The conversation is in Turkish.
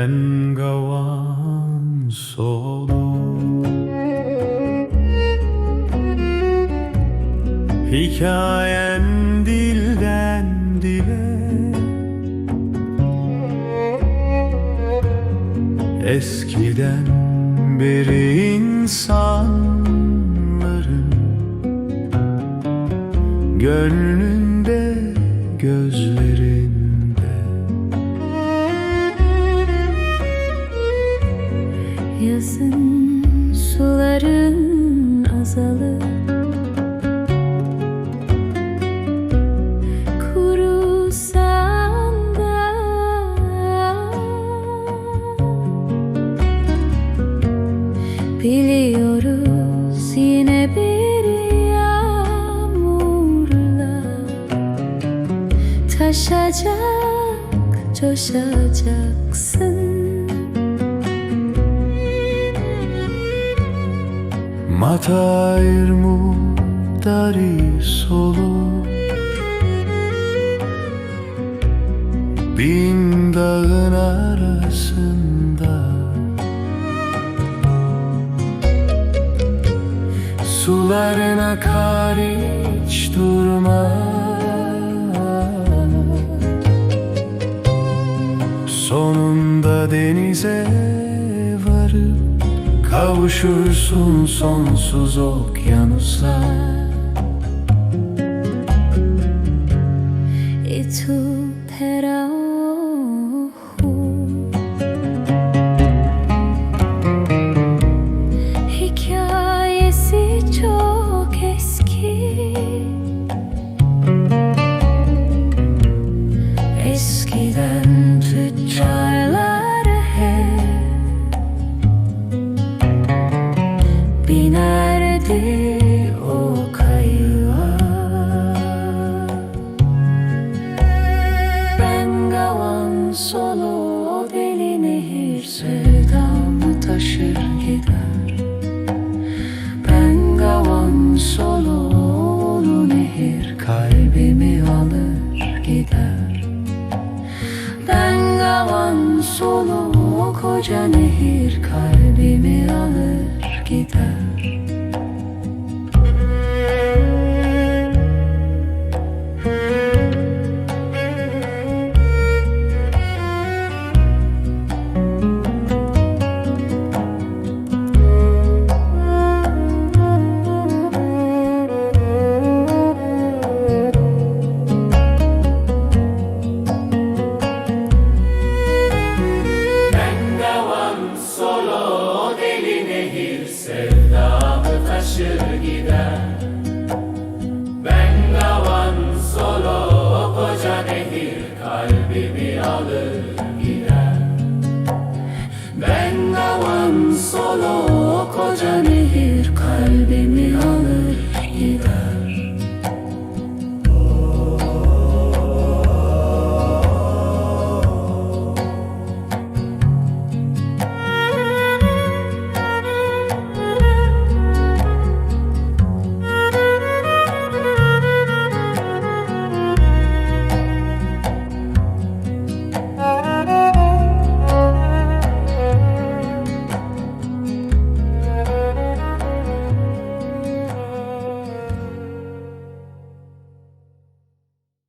Bengawan solu. Hikayen dilden dile. Eskiden beri insanların Gönlünde gözlerinde azalır. Kurusan Biliyoruz yine bir yağmurla Taşacak, coşacaksın Matayirmu dari solu Bin dağın arasında Suların akar hiç durma Sonunda denize Kavuşursun sonsuz okyanusa. E tu sevdamı taşır gider. Bengavan solo ulu nehir kalbimi alır gider Bengavan solo o koca nehir kalbimi alır gider. Bengavan solo o koca nehir kalbimi alır gider